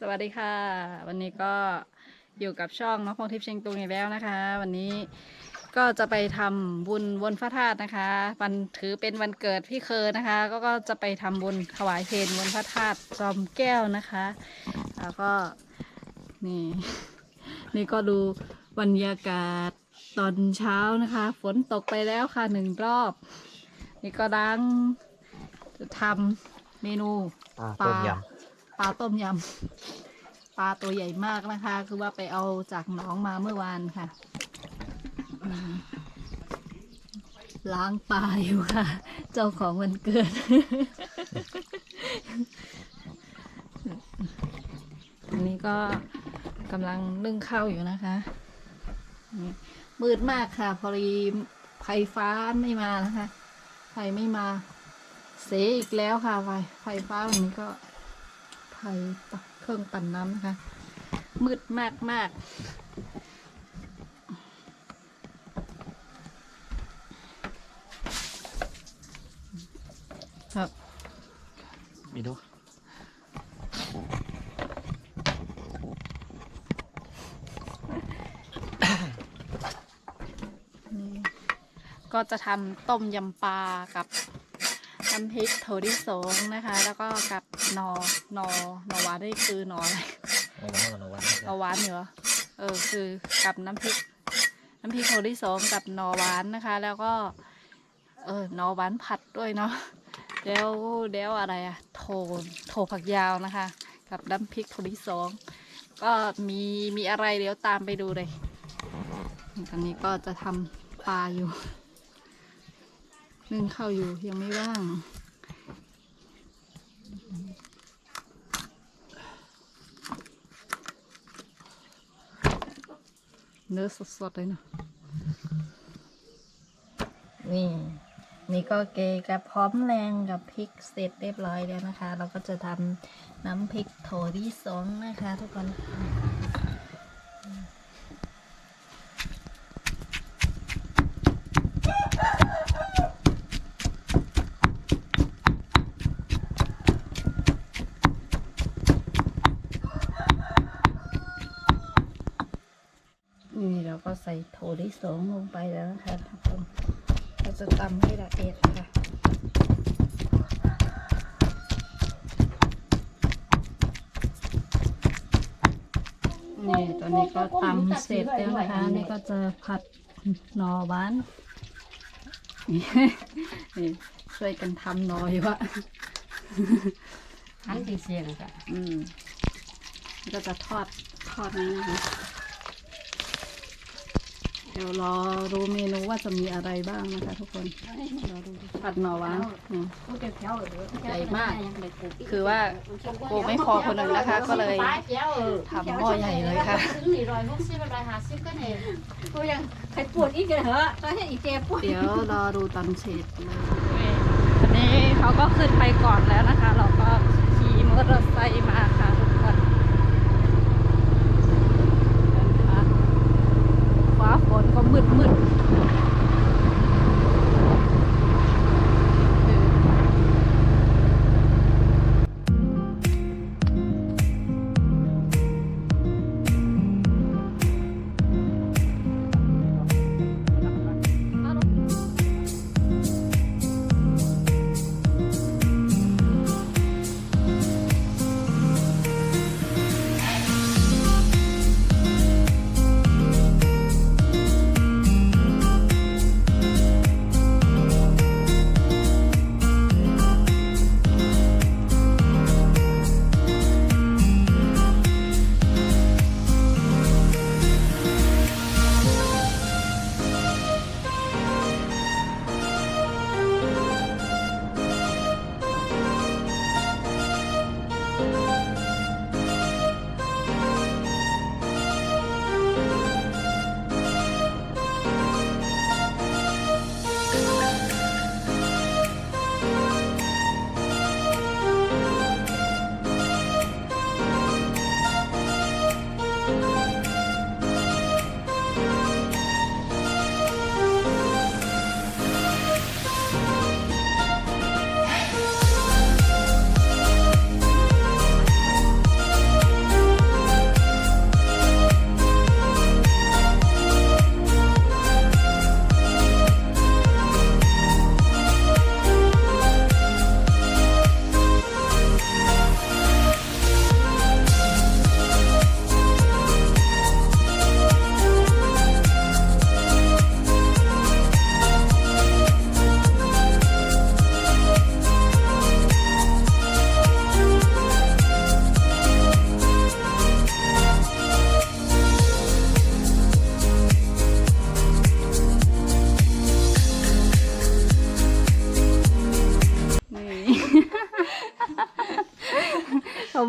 สวัสดีค่ะ วันนี้ก็อยู่กับช่องน้องพงทิพย์เชียงตุงอีกแล้วนะคะ วันนี้ก็จะไปทำบุญวนพระธาตุนะคะ วันถือเป็นวันเกิดพี่เคอนะคะ ก็ก็จะไปทำบุญถวายเพลวนพระธาตุจอมแก้วนะคะ แล้วก็นี่ นี่ก็ดูบรรยากาศตอนเช้านะคะ ฝนตกไปแล้วค่ะหนึ่งรอบ นี่ก็ดังจะทำเมนูอ่าปลาต้มย ปลาต้มยำปลาตัวใหญ่มากนะคะ คือว่าไปเอาจากหนองมาเมื่อวานค่ะล้างปลาอยู่ค่ะ เจ้าของวันเกิด อันนี้ก็กำลังนึ่งข้าวอยู่นะคะ มืดมากค่ะ พอดีไฟฟ้าไม่มานะคะ ไฟไม่มา เสียอีกแล้วค่ะ ไฟ ไฟฟ้าวันนี้ก็ ไฟปักเครื่องปั่นน้ำนะคะ มืดมากมากครับำมีดูนี่ก็จะทำต้มยำปลากับน้ำพริกโถดิสงนะคะ แล้วก็กับห นอหนอหนอหวานนี่คือหนออะไรโอ้โหนวันหนอหวานเหรอเออคือกับน้ำพริก น้ำพริกโถดิสงกับหนอหวานนะคะ แล้วก็ เออหนอหวานผัดด้วยเนาะแล้วแล้วอะไรอะโถโถผักยาวนะคะ กับน้ำพริกโถดิสงก็มีมีอะไรเดี๋ยวตามไปดูเลยตอนนี้ก็จะทำปลาอยู่นึ่งข้าวอยู่ยังไม่ว่าง เนื้อสดๆเลยเนาะนี่ นี่ก็เกกับพร้อมแรงกับพริกเสร็จเรียบร้อยแล้วนะคะ เราก็จะทำน้ำพริกโถที่สองนะคะ ทุกคน ก็ใส่โถที่สองลงไปแล้วนะคะทุกคนเราจะตำให้ละเอียดค่ะนี่ตอนนี้ก็ตำเสร็จแล้วนะคะนี่ก็จะผัดหนอหวานนี่นี่ช่วยกันทำหนออยู่อะหันที่เสียงจ้ะอืมนี่ก็จะทอดทอดนี้นะคะ เดี๋ยวรอดูเมนูว่าจะมีอะไรบ้างนะคะ ทุกคนรอดูผัดหน่อหวานอืมใหญ่มาก คือว่าโกไม่พอคนหนึ่งนะคะ ก็เลยทำหม้อใหญ่เลยค่ะถึงหนีรอยหกสิบรอยห้าสิบก็เนี่ยกูยังใครปวดอีกเหรอตอนนี้อีเจปวดเดี๋ยวรอดูตอนเฉดเลยอันนี้เขาก็ขึ้นไปก่อนแล้วนะคะ เราก็ขี่มอเตอร์ไซค์มาค่ะ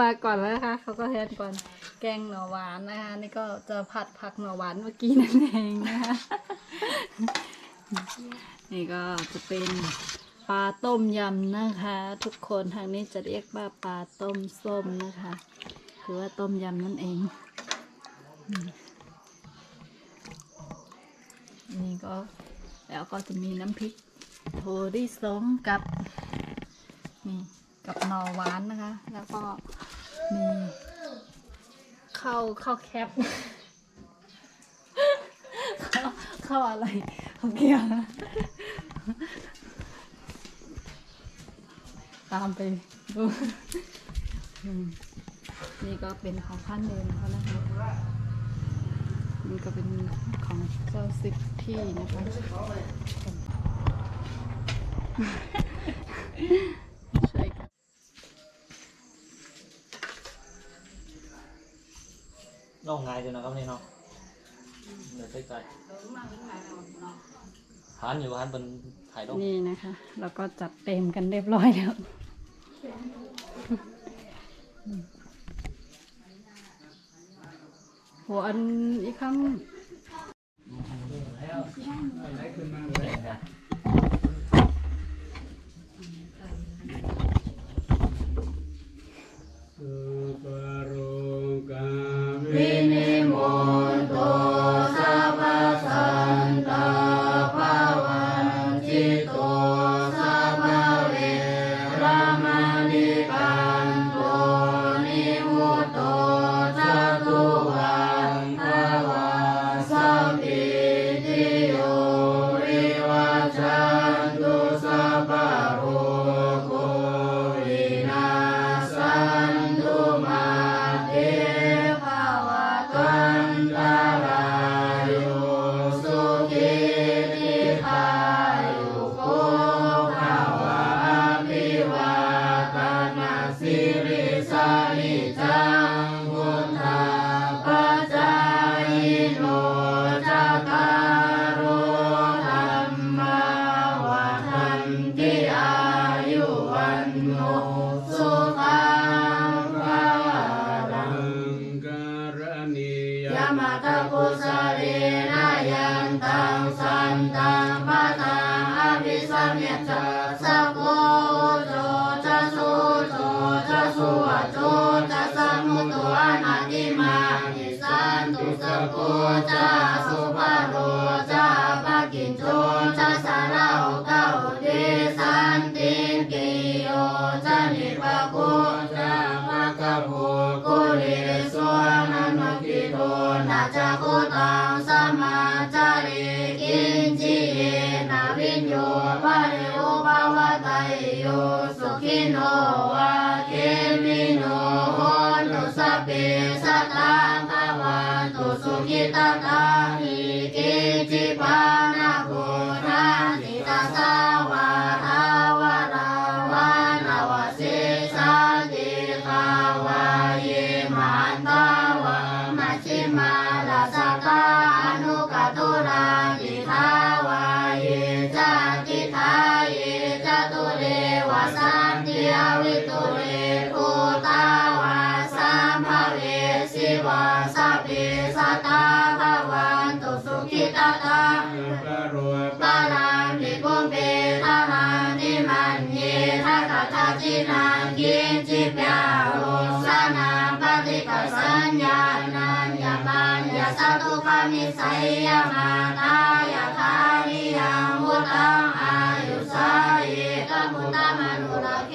มาก่อนแล้วนะคะเขาก็เฮ็ดก่อน แกงหน่อหวานนะคะนี่ก็จะผัดผักหน่อหวานเมื่อกี้นั่นเองนะคะนี่ก็จะเป็นปลาต้มยำนะคะ ทุกคนทางนี้จะเรียกว่าปลาต้มส้มนะคะคือว่าต้มยำนั่นเองนี่ก็แล้วก็จะมีน้ำพริกโทริสงกับนี่ กับหน่อหวานนะคะ แล้วก็มีข้าวข้าวแคบข้าวอะไรข้าวเกี๊ยวตามไปดูนี่ก็เป็นของขั้นเดินเขานะคะนี่ก็เป็นของเจ้าสิบที่นะคะ น้องง่ายจังนะครับนี่เนาะเดี๋ยวใกล้ๆหันอยู่หันบนถ่ายรูปนี่นะคะ แล้วก็จัดเต็มกันเรียบร้อยแล้วหัวอันอีกครั้ง จะสุภะโรจะปะกินโจจะสาราโอกาโอเดสันติกิโยจนิปะโกจะมะกะโพกุลิสวานันกิโตนาจะโคตังสมาจาริกินจิเยนาวินโยภะเรโอภาวะไตโยสุขิโนวะเกมิโนโหนตุสัพเพสัตตาภาวันตุ สุขิต ปัญญาสตุปมิสัยยมาตายาคาริยังมุตังอายุสาเอกมุตตมนุรเค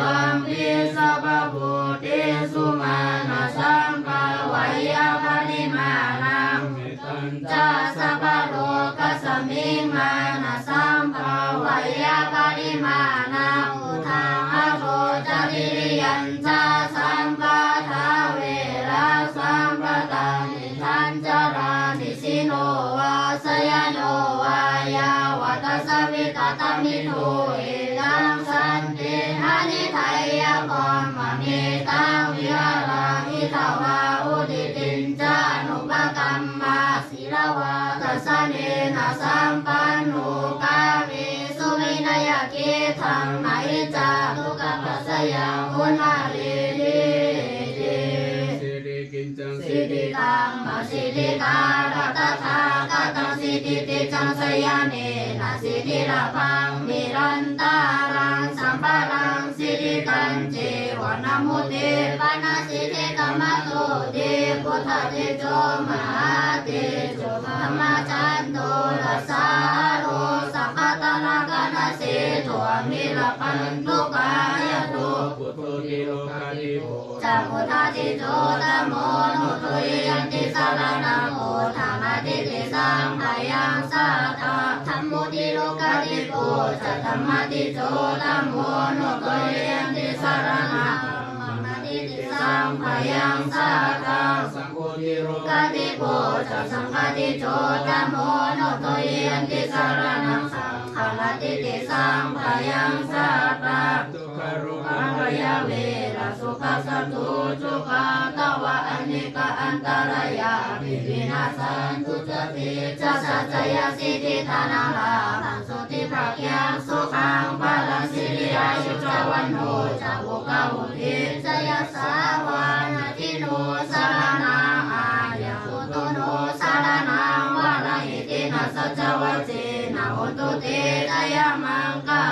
วัมปิสัพพะพุทธิสุมาณสัมภวายาปริมาณังจัสสะปะโลกัสสมิงมานะสัมภาวายาปริมาณาอุทาหะโรจริยัญจาสั ยาวัตสวิตตมิโทเอตังสันติหานิไทยกรมมิตังวิหาราหิตาวาอุดิตินจานุปกรรมมาศิลวาตัสเนนะสัมปันโนกามิสุวินยกิทังไมจาตุกัปปะสยังอุณาลิ ลิสิริกาลตถาคตังสิติติจังสยามีนาสิริลาพังนิรันตารังสัมปารังสิริกันเจวนามุติปานาสิเทกามะโตเดพุทธเตโจมหาตโจธรรมจันโตรัสสาโรสัพพะตนากนาเสโทมิลปันตุกา พุทธาติโจตโมโนตุยันติสารนังโอธรรมติติสังขยังสัทธาธรรมุติโลกาติโกจัตธรรมติโจตโมโนตุยันติสารนังสังขยังสัทธาสังโฆติโลกติโกจัสังฆติโจตโมโนตุยันติสารนังสังขารติติสังขยังสัท ยะเวระสุขสัตตุจุกาตวะอเนกอันตรายาภิวินาสันตุจติจะสัจยสิทธิธานาลาภังสุติภาคยังสุขังปาลังสิริอายุจวันโนจะวุกาวุทิจยสาวานาทิโนสารนาอายาสุตุโนสารนังวาลาหิตินาสัจวัจเจนะโหตุเตจยมังกา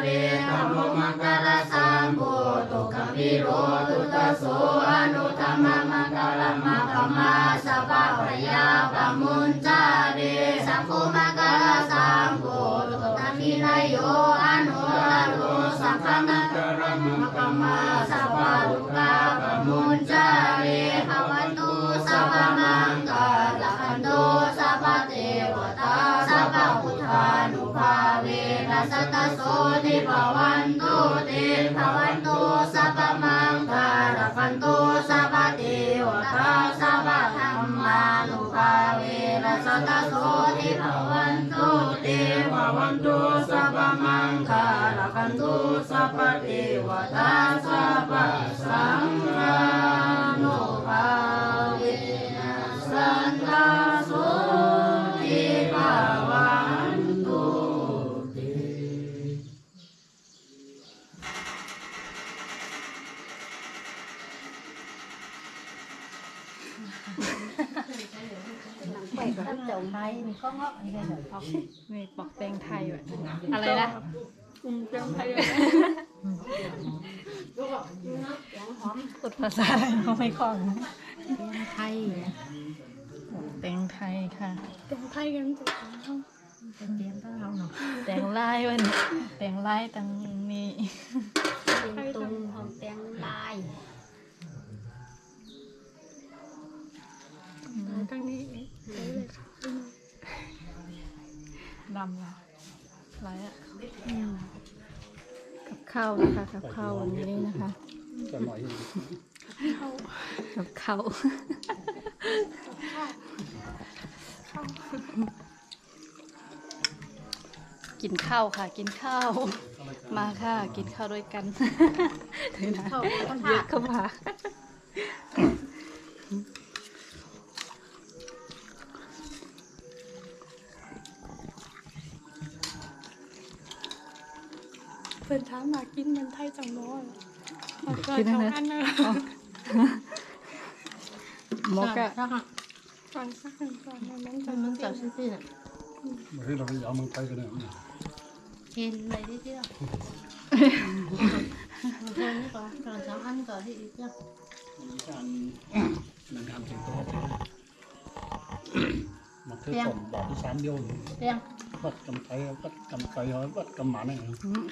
เรธัมโมมังคลสังโฆตุกัมิโรตุตโสอนุธรรมมังคลามะกัมมาสัพพะปะยากัมมุญจา สัพพะเทวตาสัพพะสังฆานุภาเวนัสันตโสทิภวันตุเตไปกับเจ้าไทยมีข้อเงาะอะไรกันเหรอนี่ปอกแตงไทยแบบอะไรนะ อืมเตรียมไทยเลยพูดภาษาอะไรเขาไม่คล่องเตียงไทยเตียงไทยค่ะ เตียงไทยกันจุดห้องเตียงต้องเราหน่อยแต่งลายวันเตียงลายตั้งนี้เตียมตุงของเตียงลายตั้งนี้ดอเลยำละลายอะ ข้าวนะคะกับข้าววันนี้นะคะจะหน่อยกับข้าวกินข้าวค่ะ กินข้าว มาค่ะ กินข้าวด้วยกันถือนะเข้าต้องเยผ่าอะเข้ามา พิ่นถามมากินมันไทยจังบ่ล่ะมาก็กินเขาอะไรอันนะมกอะแล้วค่ะก่อนสักหนึ่งก่อนนั้นมัจะนมันเก่าซื่อๆน่ะมาให้เราไปเอาเมืองไทยกันเนี่ยเห็นเลยที่เดียวเพิ่นนี่ก่อนก่อนสองอันก่อนที่อีกเจ้ามีการหนังทำสิงโตมาเทศส่งบอกที่สามเดียวเรียง วัดกำไทยวัดกำไทยวัดกำหมาเนี่ย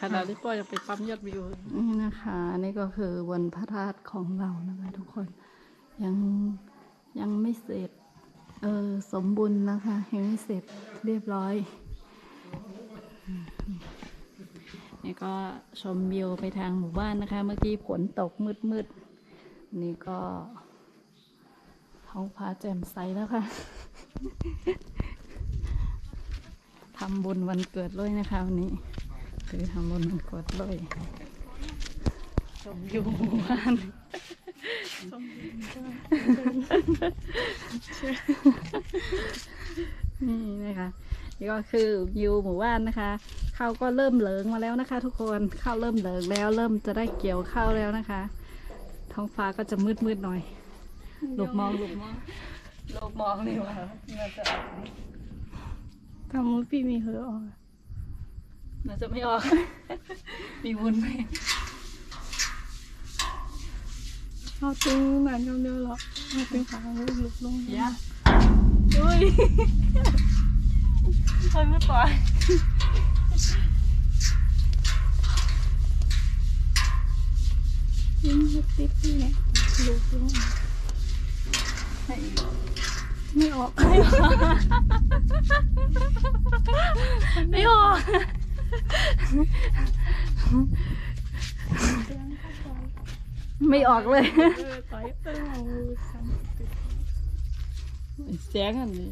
ขณะที่พ่อจะไปปั๊มยอดวิวนี่นะคะ นี่ก็คือวันพระธาตุของเรานะคะทุกคนยังยังไม่เสร็จเออสมบูรณ์นะคะยังไม่เสร็จเรียบร้อย นี่ก็ชมวิวไปทางหมู่บ้านนะคะ เมื่อกี้ฝนตกมืดๆนี่ก็ท้ท้องฟ้าแจ่มใสแล้วค่ะ ทำบุญวันเกิดเลยนะคะวันนี้ คือทำบุญวันเกิดเลยชมอยู่หมู่บ้านนี่นะคะนี่ก็คือวิวหมู่บ้านนะคะข้าวก็เริ่มเหลิงมาแล้วนะคะ ทุกคนข้าวเริ่มเหลิงแล้ว เริ่มจะได้เกี่ยวข้าวแล้วนะคะ ท้องฟ้าก็จะมืดมืดหน่อยหลบมองหลบมองหลบมองนี่ว่าน่าจะ ทำมือพี่มีเหอะออกน่าจะไม่ออก มีวุ้นไหมเอาตึงหนานเร็วๆหรอเอาตึงขาลูกลุกลงยะอุ้ยเฮ้ยไม่ปล่อยยิ้มให้ติ๊บนี่ไงลุกลงไม่ออก ไม่ออกไม่ออกเลยเออต่อยเออเอามือซ้ำเสียงอันนี้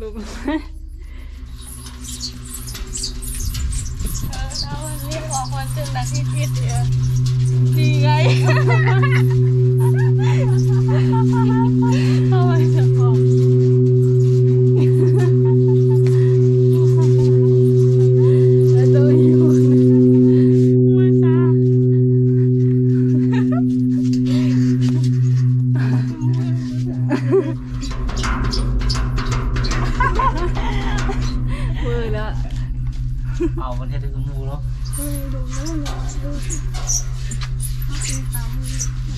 ลูกเอาวันนี้ออกวันจึงนาทีทิศเดียวดีไง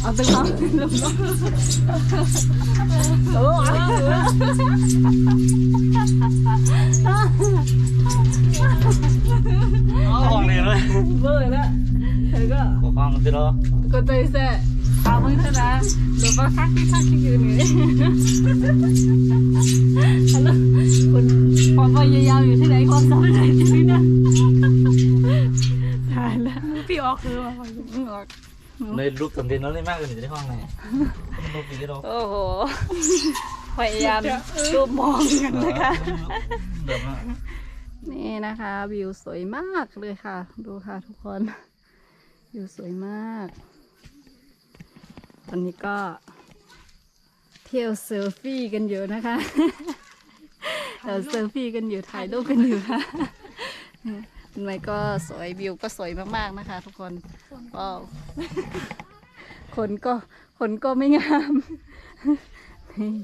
เอาตึงตามมือเอาตึงเอาลูกน้องโอ้ยเอาออกเลยเลยเบื่อแล้วเธอก็ขอฟังสิเนาะกดใจแซ่เอามือเท่านั้นหรือว่าคักที่คักที่ยืนอยู่นี่ฮัลโหลคุณความพยายามอยู่ที่ไหนความสำเร็จอยู่ที่นั่นตายแล้วพี่ออกคือว่ามึงออก ในรูปตอนเด่นนั้นเลยมากกว่านี้ในห้องไหนมันรูปปีที่เราโอ้โห พยายามรูปมองกันนะคะเดี๋ยวมานี่นะคะ วิวสวยมากเลยค่ะ ดูค่ะทุกคน วิวสวยมาก ตอนนี้ก็ เที่ยวเซลฟี่กันอยู่นะคะเราเซลฟี่กันอยู่ถ่ายรูปกันอยู่ค่ะ ทำไมก็สวยวิวก็สวยมากๆนะคะ ทุกคนก็คนก็คนก็ไม่งาม นี่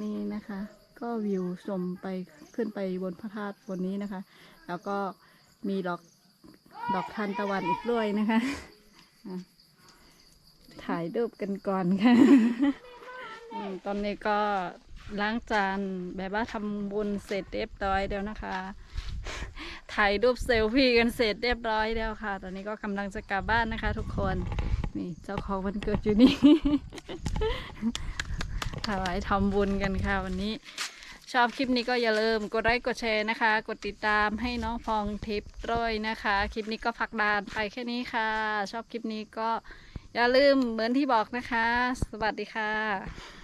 นี่นะคะ ก็วิวชมไปขึ้นไปบนพระธาตุบนนี้นะคะ แล้วก็มีดอกดอกทานตะวันอีกด้วยนะคะอะถ่ายรูปกันก่อนค่ะอืมตอนนี้ก็ล้างจานแบบว่าทำบุญเสร็จเรียบร้อยแล้วนะคะ ถ่ายรูปเซลฟี่กันเสร็จเรียบร้อยแล้วค่ะ ตอนนี้ก็กำลังจะกลับบ้านนะคะ ทุกคน นี่เจ้าของวันเกิดอยู่นี่ ถวายทำบุญกันค่ะวันนี้ ชอบคลิปนี้ก็อย่าลืมกดไลค์กดแชร์นะคะ กดติดตามให้น้องฟองทิพย์ด้วยนะคะ คลิปนี้ก็พักดานไปแค่นี้ค่ะ ชอบคลิปนี้ก็อย่าลืมเหมือนที่บอกนะคะ สวัสดีค่ะ